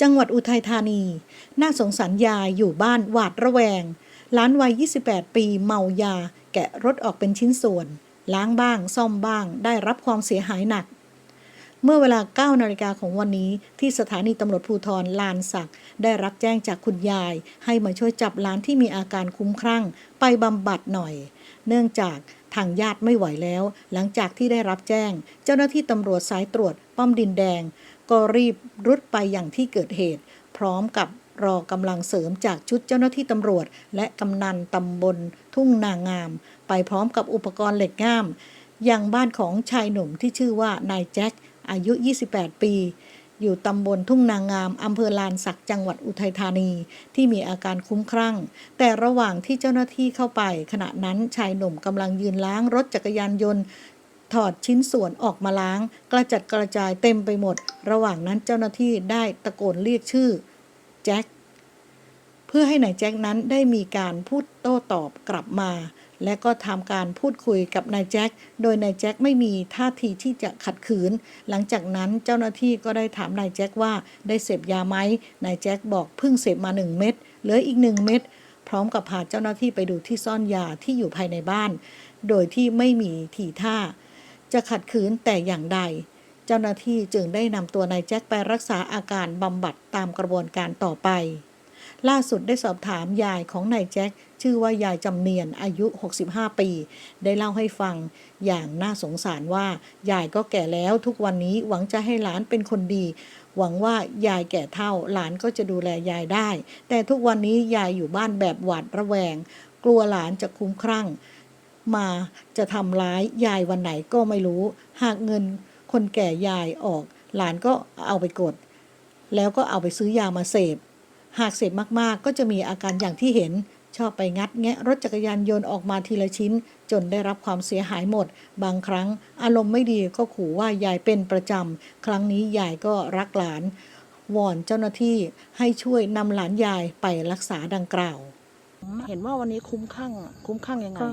จังหวัดอุทัยธานี น่าสงสารยายอยู่บ้านหวาดระแวงหลานวัย 28 ปีเมายา แกะรถออกเป็นชิ้นส่วน ล้างบ้างซ่อมบ้าง ได้รับความเสียหายหนัก เมื่อเวลา 9 นาฬิกาของวันนี้ที่สถานีตำรวจภูธรลานสัก ได้รับแจ้งจากคุณยาย ให้มาช่วยจับหลานที่มีอาการคุ้มครั่ง ไปบำบัดหน่อย เนื่องจากทางญาติไม่ไหวแล้ว หลังจากที่ได้รับแจ้ง เจ้าหน้าที่ตำรวจสายตรวจป้อมดินแดง ก็รีบรุดไปอย่างที่เกิดเหตุ พร้อมกับรอกำลังเสริมจากชุดเจ้าหน้าที่ตำรวจ และกำนันตำบลทุ่งนางาม ไปพร้อมกับอุปกรณ์เหล็กง่าม ยังบ้านของชายหนุ่มที่ชื่อว่านายแจ็คอายุ 28 ปี อยู่ตำบลทุ่งนางามอำเภอลานสักจังหวัดอุทัยธานี ที่มีอาการคุ้มครั่ง แต่ระหว่างที่เจ้าหน้าที่เข้าไป ขณะนั้นชายหนุ่มกำลังยืนล้างรถจักรยานยนต์ ถอดชิ้นส่วนออกมาล้าง กระจัดกระจายเต็มไปหมด ระหว่างนั้นเจ้าหน้าที่ได้ตะโกนเรียกชื่อแจ็คเพื่อให้นายแจ็คนั้นได้มีการพูดโต้ตอบกลับมา และก็ทำการพูดคุยกับนายแจ็ค โดยนายแจ็คไม่มีท่าทีที่จะขัดขืน หลังจากนั้นเจ้าหน้าที่ก็ได้ถามนายแจ็คว่าได้เสพยาไหมนายแจ็คบอกเพิ่งเสพมาหนึ่งเม็ดเหลืออีกหนึ่งเม็ดพร้อมกับพาเจ้าหน้าที่ไปดูที่ซ่อนยาที่อยู่ภายในบ้าน โดยที่ไม่มีทีท่า จะขัดขืนแต่อย่างใด เจ้าหน้าที่จึงได้นำตัวนายแจ็คไปรักษาอาการบำบัดตามกระบวนการต่อไป ล่าสุดได้สอบถามยายของนายแจ็คชื่อว่ายายจำเนียนอายุ 65 ปี ได้เล่าให้ฟังอย่างน่าสงสารว่า ยายก็แก่แล้วทุกวันนี้หวังจะให้หลานเป็นคนดี หวังว่ายายแก่เท่าหลานก็จะดูแลยายได้ แต่ทุกวันนี้ยายอยู่บ้านแบบหวาดระแวง กลัวหลานจะคุ้มครั่ง มาจะทำร้ายยายวันไหนก็ไม่รู้ หากเงินคนแก่ยายออก หลานก็เอาไปกด แล้วก็เอาไปซื้อยามาเสพ หากเสพมากๆ ก็จะมีอาการอย่างที่เห็น ชอบไปงัดแงะรถจักรยานยนต์ออกมาทีละชิ้น จนได้รับความเสียหายหมด บางครั้ง อารมณ์ไม่ดีก็ขู่ว่ายายเป็นประจำ ครั้งนี้ยายก็รักหลาน วอนเจ้าหน้าที่ให้ช่วยนำหลานยายไปรักษาดังกล่าว เห็นว่าวันนี้คุ้มข้างคุ้มข้างยังไงก็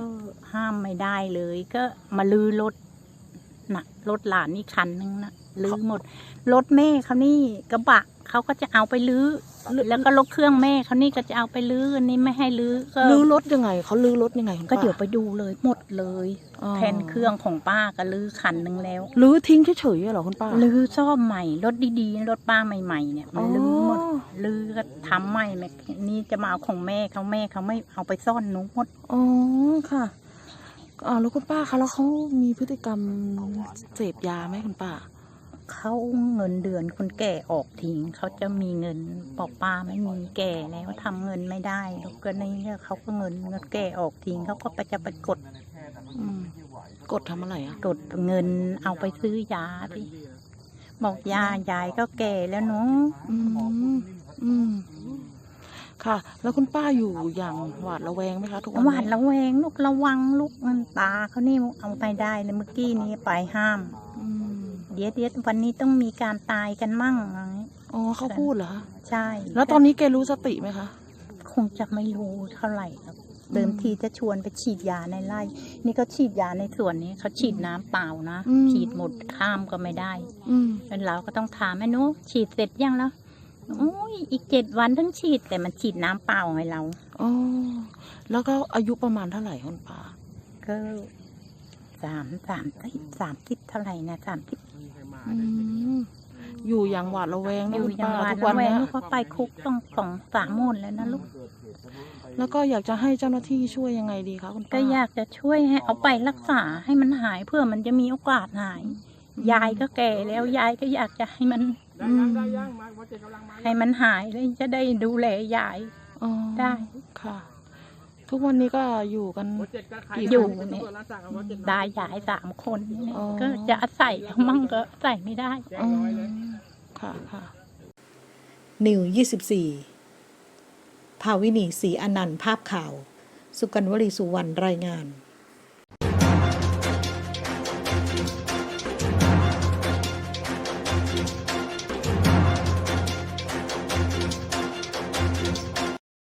ห้ามไม่ได้เลย ก็มาลือรถนะรถหลานนี่คันนึงนะลือหมดรถแม่เขานี่กระบะ เขาก็จะเอาไปลื้อแล้วก็รถเครื่องแม่เขานี่ก็จะเอาไปลื้ออันนี้ไม่ให้ลื้อก็ลื้อรถยังไงเขาลื้อรถยังไงคุณก็ป้าเดี๋ยวไปดูเลยหมดเลยอ๋อแทนเครื่องของป้าก็ลื้อคันนึงแล้วลื้อทิ้งเฉยๆเหรอคุณป้าลื้อซ่อมใหม่รถดีๆรถป้าใหม่ๆเนี่ยมันลื้อหมดลื้อก็ทำใหม่แม่นี่จะมาเอาของแม่เขาแม่เขาไม่เอาไปซ่อนหนูหมดอ๋อค่ะอ๋อแล้วคุณป้าคะแล้วเขามีพฤติกรรมเสพยาไหมคุณป้า เขาเงินเดือนคนแก่ออกทิ้งเขาจะมีเงินบอกป้าไม่มีแก่แล้วทำเงินไม่ได้แล้วก็ในเนี่ยเขาก็เงินเงินแก่ออกทิ้งเขาก็ไปจะไปกดอืมกดทำอะไรอะกดเงินเอาไปซื้อยาดิบอกยายายก็แก่แล้วเนาะอืมอืมค่ะ แล้วคุณป้าอยู่อย่างหวาดระแวงไหมคะทุกวันหนี้วาดระแวงลูกระวังลูกมันตาเขานี่เอาไปได้เลยเมื่อกี้นี้ไปห้ามอืม เดี๋ยวเดี๋ยววันนี้ต้องมีการตายกันมั่งอ๋อเขาพูดเหรอคะใช่ แล้วตอนนี้แกรู้สติไหมคะ คงจะไม่รู้เท่าไหร่ครับเดิมทีจะชวนไปฉีดยาในไร่ นี่เขาฉีดยาในสวนนี้เขาฉีดน้ำเปล่านะอืมฉีดหมดข้ามก็ไม่ได้ อืมแล้วเราก็ต้องถามแม่หนุฉีดเสร็จยังแล้วโอ้ยอีกเจ็ดวันถึงฉีดแต่มันฉีดน้ำเปล่าให้เราอ๋อแล้วก็อายุประมาณเท่าไหร่คุณป้าก็ สามสามสิบสามสิบเท่าไหร่นะสามสิบอืมอยู่อย่างหวาดระแวงอนะยู่คุณยังป้าหวาดทุกวัระนแวงเนี้ยลูกก็ไปคุกต้องสองสามหมนแล้วนะลูกแล้วก็อยากจะให้เจ้าหน้าที่ช่วยยังไงดีคะคุณป้าก็อยากจะช่วยให้เอาไปรักษาให้มันหายเพื่อมันจะมีโอกาสหาย ยายก็แก่แล้วยายก็อยากจะให้มันอืมให้มันหายแล้วจะได้ดูแลยายอ๋อได้ ค่ะ ทุกวันนี้ก็อยู่กัน อยู่เนี่ยได้ยายสามคนเนี่ยอ๋อ ก็จะอาศัยเขามั่งก็อาศัยไม่ได้ อ๋อค่ะค่ะ นิว 24 ภาวินีศรีอนันต์ ภาพข่าว สุกันวลีสุวรรณ รายงาน